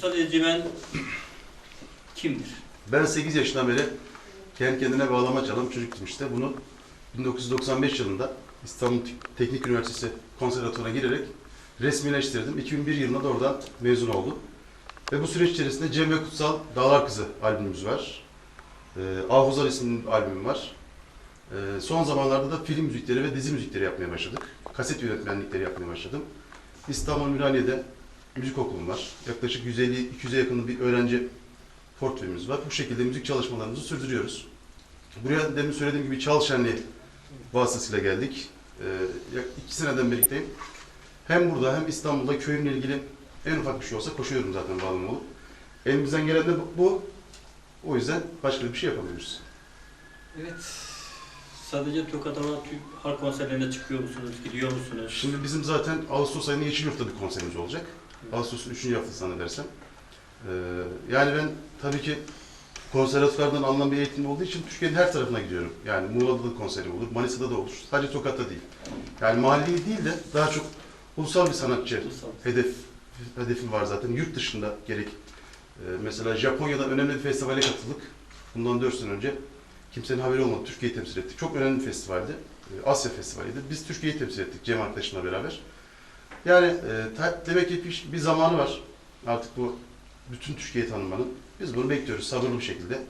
Kutsal Ezimen kimdir? Ben 8 yaşından beri kendi kendine bağlama çalan çocuktum işte. Bunu 1995 yılında İstanbul Teknik Üniversitesi konservatuvarına girerek resmileştirdim. 2001 yılında da oradan mezun oldum. Ve bu süreç içerisinde Cem ve Kutsal Dağlar Kızı albümümüz var. Ee, Ahuzar isimli albümüm var. Ee, son zamanlarda da film müzikleri ve dizi müzikleri yapmaya başladık. Kaset yönetmenlikleri yapmaya başladım. İstanbul Ümraniye'de müzik okulum var. Yaklaşık 150-200'e yakın bir öğrenci portföyümüz var. Bu şekilde müzik çalışmalarımızı sürdürüyoruz. Buraya demin söylediğim gibi Çal Şenliği vasıtasıyla geldik. Ee, iki seneden birlikteyim. Hem burada hem İstanbul'da köyümle ilgili en ufak bir şey olsa koşuyorum zaten bağımlı olup. Elimizden gelen de bu-. O yüzden başka bir şey yapamıyoruz. Evet. Sadece olan Türk halk konserlerine çıkıyor musunuz, gidiyor musunuz? Şimdi bizim zaten Ağustos ayında Yeşilyurt'ta bir konserimiz olacak. Ağustos'un 3. haftası zannedersem. Ee, yani ben tabii ki konservatuvardan alınan bir eğitim olduğu için Türkiye'nin her tarafına gidiyorum. Yani Muğla'da da konserim olur, Manisa'da da olur. Sadece Tokat'ta değil. Yani mahalli değil de daha çok ulusal bir sanatçı Ulusal. hedef hedefim var zaten. Yurt dışında gerek e, mesela Japonya'da önemli bir festivale katıldık. Bundan 4 sene önce kimsenin haberi olmadı. Türkiye'yi temsil ettik. Çok önemli bir festivaldi. E, Asya Festivali'ydi. Biz Türkiye'yi temsil ettik Cem arkadaşımla beraber. Yani e, ta- demek ki bir, bir zamanı var. Artık bu bütün Türkiye'yi tanımanın. Biz bunu bekliyoruz sabırlı bir şekilde.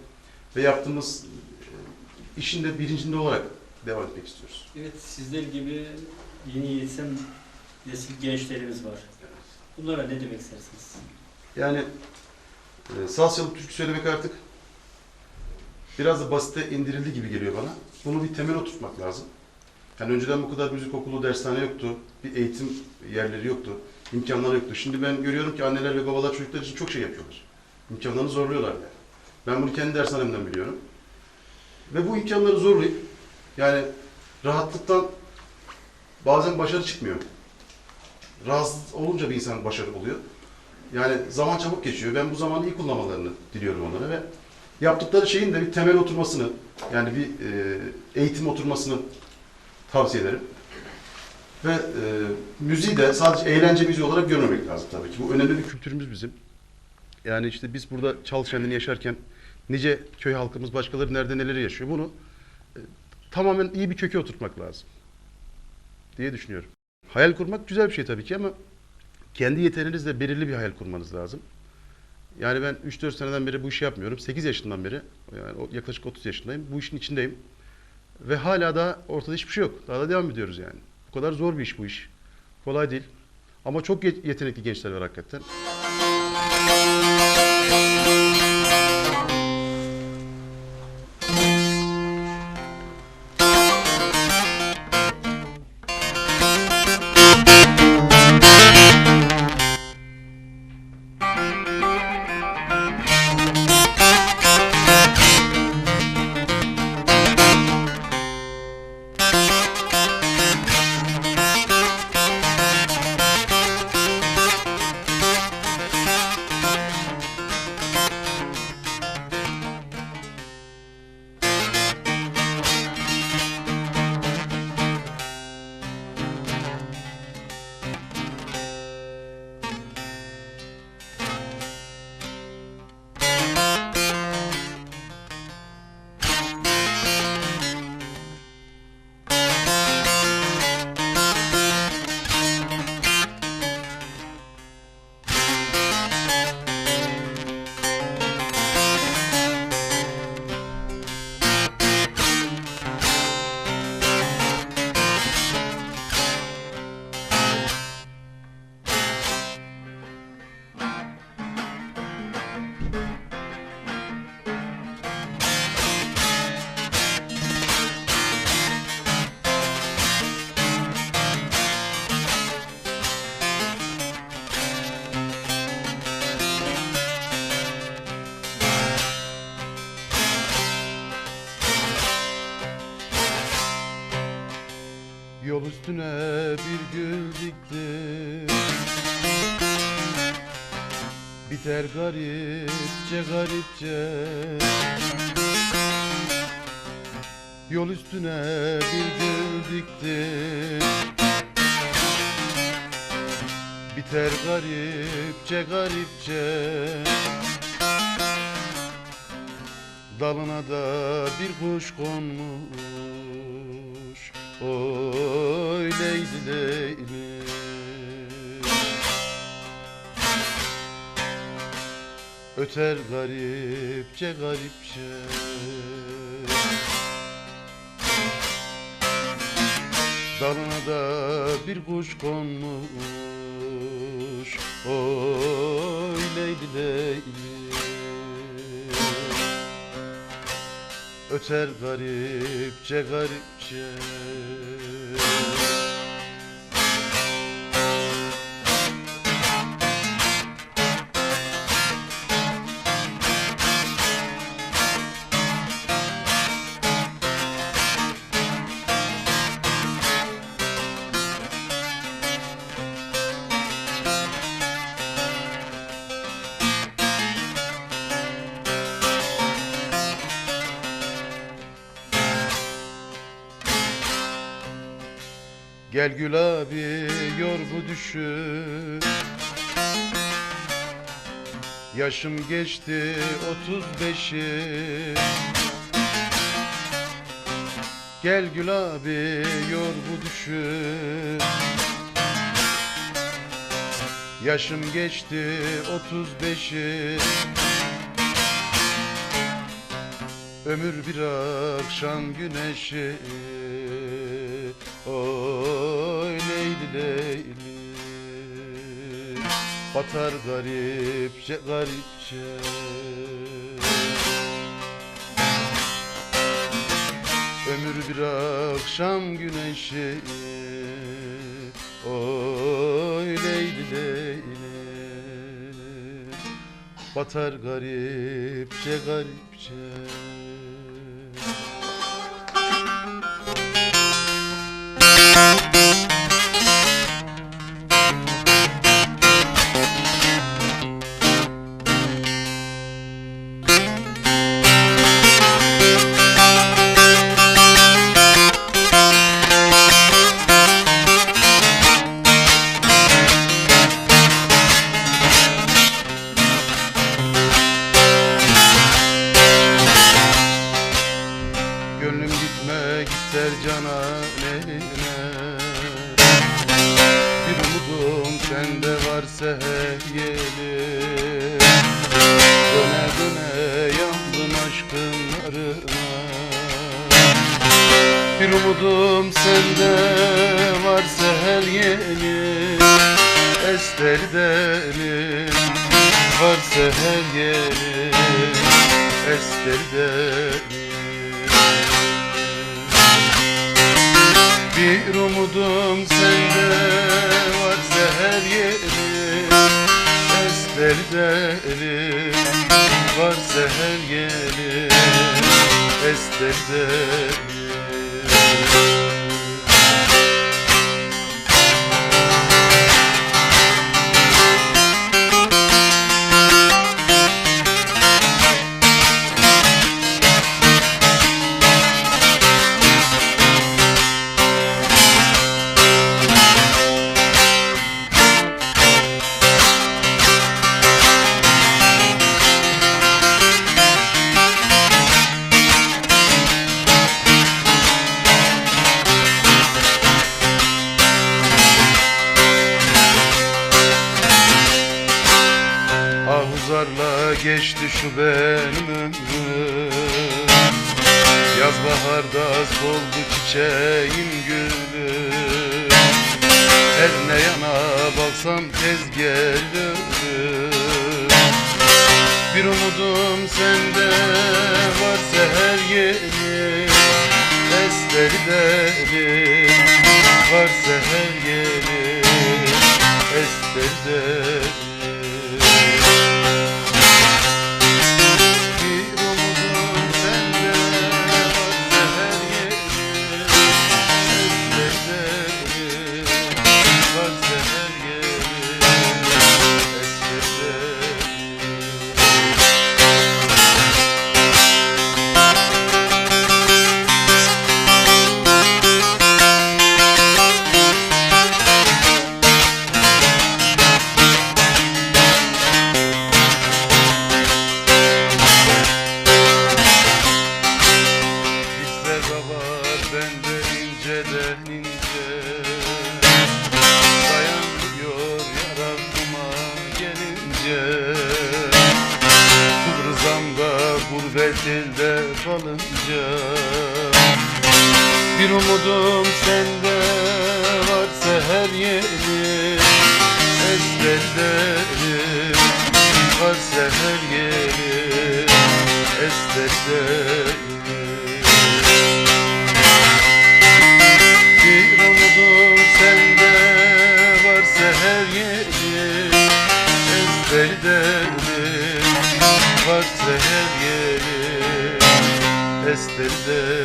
Ve yaptığımız e, işin de bilincinde olarak devam etmek istiyoruz. Evet, sizler gibi yeni yetişen nesil gençlerimiz var. Bunlara ne demek istersiniz? Yani e, Sasyalı türkü söylemek artık biraz da basite indirildi gibi geliyor bana. Bunu bir temel oturtmak lazım. Yani önceden bu kadar müzik okulu, dershane yoktu. Bir eğitim yerleri yoktu. imkanları yoktu. Şimdi ben görüyorum ki anneler ve babalar çocuklar için çok şey yapıyorlar. İmkanlarını zorluyorlar yani. Ben bunu kendi dershanemden biliyorum. Ve bu imkanları zorlayıp yani rahatlıktan bazen başarı çıkmıyor. Rahatsız olunca bir insan başarı oluyor. Yani zaman çabuk geçiyor. Ben bu zamanı iyi kullanmalarını diliyorum onlara ve yaptıkları şeyin de bir temel oturmasını, yani bir e, eğitim oturmasını tavsiye ederim. Ve e, müziği de sadece eğlence müziği olarak görmemek lazım tabii ki. Bu önemli bir kültürümüz bizim. Yani işte biz burada çal yaşarken nice köy halkımız başkaları nerede neleri yaşıyor bunu e, tamamen iyi bir köke oturtmak lazım diye düşünüyorum. Hayal kurmak güzel bir şey tabii ki ama kendi yeteneğinizle belirli bir hayal kurmanız lazım. Yani ben 3-4 seneden beri bu işi yapmıyorum. 8 yaşından beri, yani yaklaşık 30 yaşındayım. Bu işin içindeyim. Ve hala da ortada hiçbir şey yok. Daha da devam ediyoruz yani. Bu kadar zor bir iş bu iş. Kolay değil. Ama çok ye- yetenekli gençler var hakikaten. Üstüne bir gül diktim Biter garipçe garipçe. Yol üstüne bir gül diktim Öter garipçe garipçe. Dalına da bir kuş konmuş Oy leyli leyli Öter garipçe garipçe. Dalına da bir kuş konmuş. Oy leyli leyli Öter garipçe garipçe future. Gel gül abi yor bu düşü. Yaşım geçti otuz beşi. Gel gül abi yor bu düşü. Yaşım geçti otuz beşi. Ömür bir akşam güneşi. Oy leyli Batar garipçe garipçe Ömür bir akşam güneşi. Oy leyli leyli. Batar garipçe garipçe ister cananeline Bir umudum sende varsa yeri Döne döne yandım aşkın narına Bir umudum sende varsa her yeri Ester derim varsa her yeri Ester derim bir umudum sende varsa her yeri Ester derim varsa her yeri Ester şu benim ömrüm Yaz baharda soldu çiçeğim gülüm Her ne yana baksam tez gelirim. Bir umudum sende varsa her yeri Ester derim varsa her yeri Ester derim Esderlerim Bir umudum sende varsa her yeri. Esderlerim varsa her yeri. Esderlerim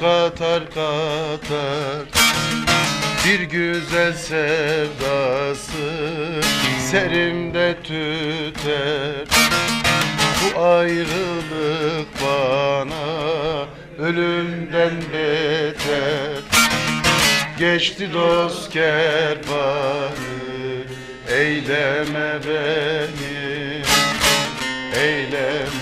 katar katar. Bir güzel sevdası serimde tüter. Bu ayrılık bana ölümden beter. Geçti dost kervanı eyleme beni eyleme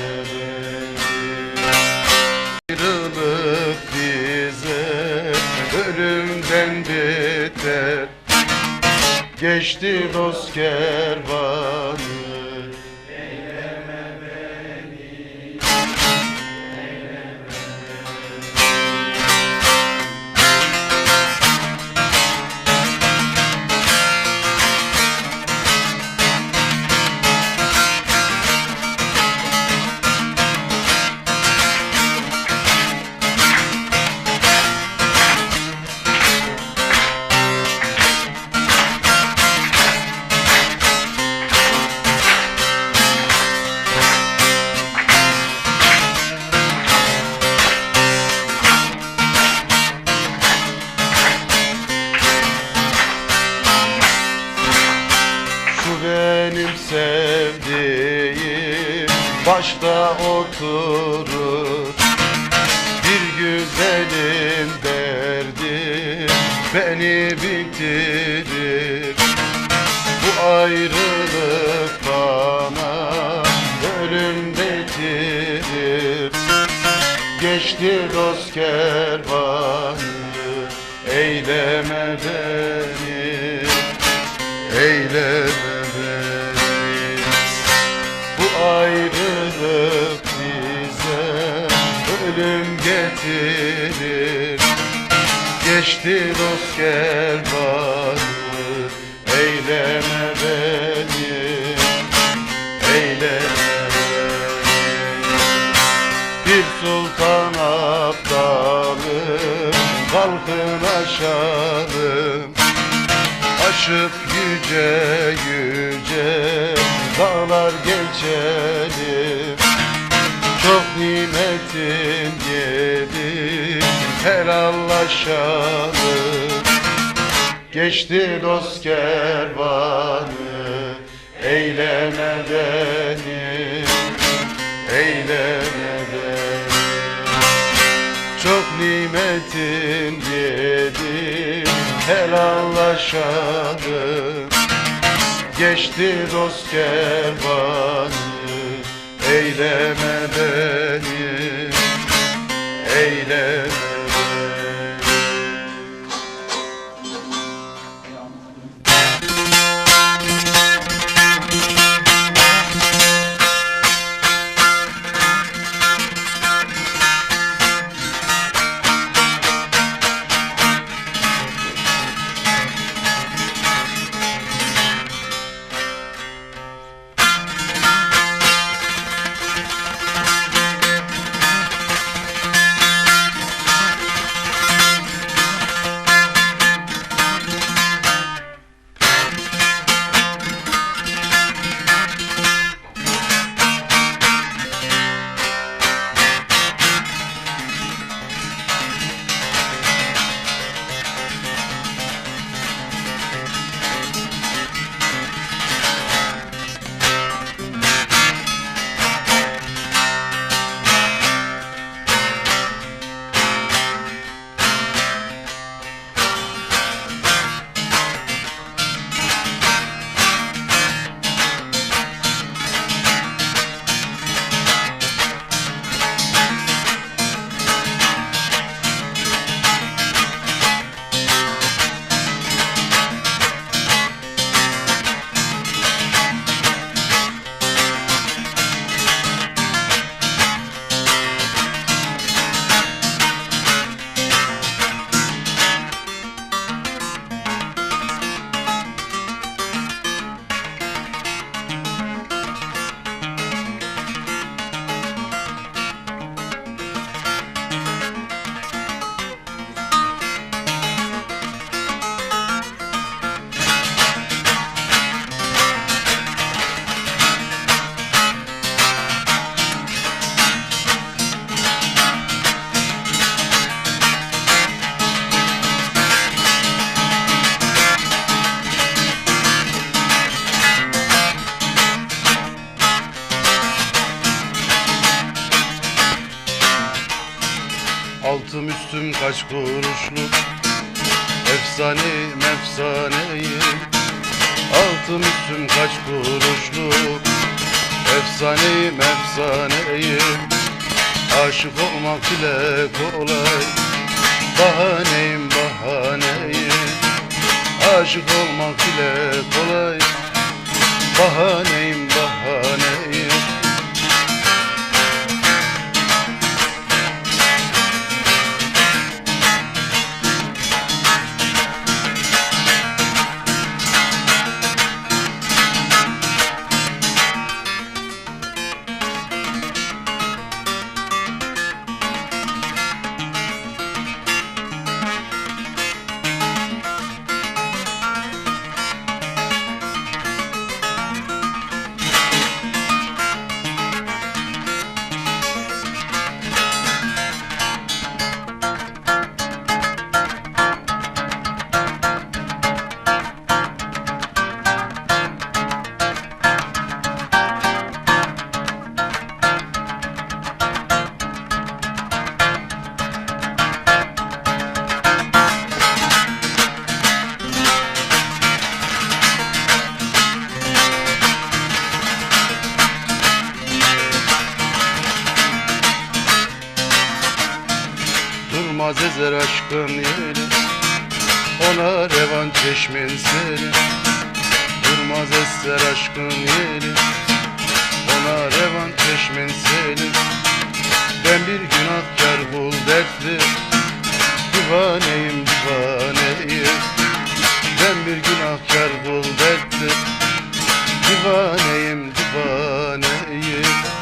Geçti dost kervanı benim sevdiğim. Başta oturur Bir güzelin derdi. Beni bitirir Bu ayrılık bana. Ölüm getirir Geçti dost kervanı eyleme beni eyleme getirir Geçti dost kervanı eyleme beni. Eyleme Bir sultan aptalım kalkın aşalım Aşıp yüce yüce dağlar geçelim. Çok nimetin yedi helallaşalım Geçti dost kervanı eyleme beni eyleme beni çok nimetin yedi helallaşalım Geçti dost kervanı eyleme beni eyleme Efsaneyim efsaneyim Altım üstüm kaç kuruşluk Efsaneyim efsaneyim Aşık olmak bile kolay Bahaneyim bahaneyim Aşık olmak bile kolay bahaneyim azizdir aşkın yeri Ona revan çeşmin seri. Durmaz eser aşkın yeri Ona revan çeşmin seri. Ben bir günahkar bul dertli Divaneyim divaneyim. Ben bir günahkar bul dertli Divaneyim divaneyim.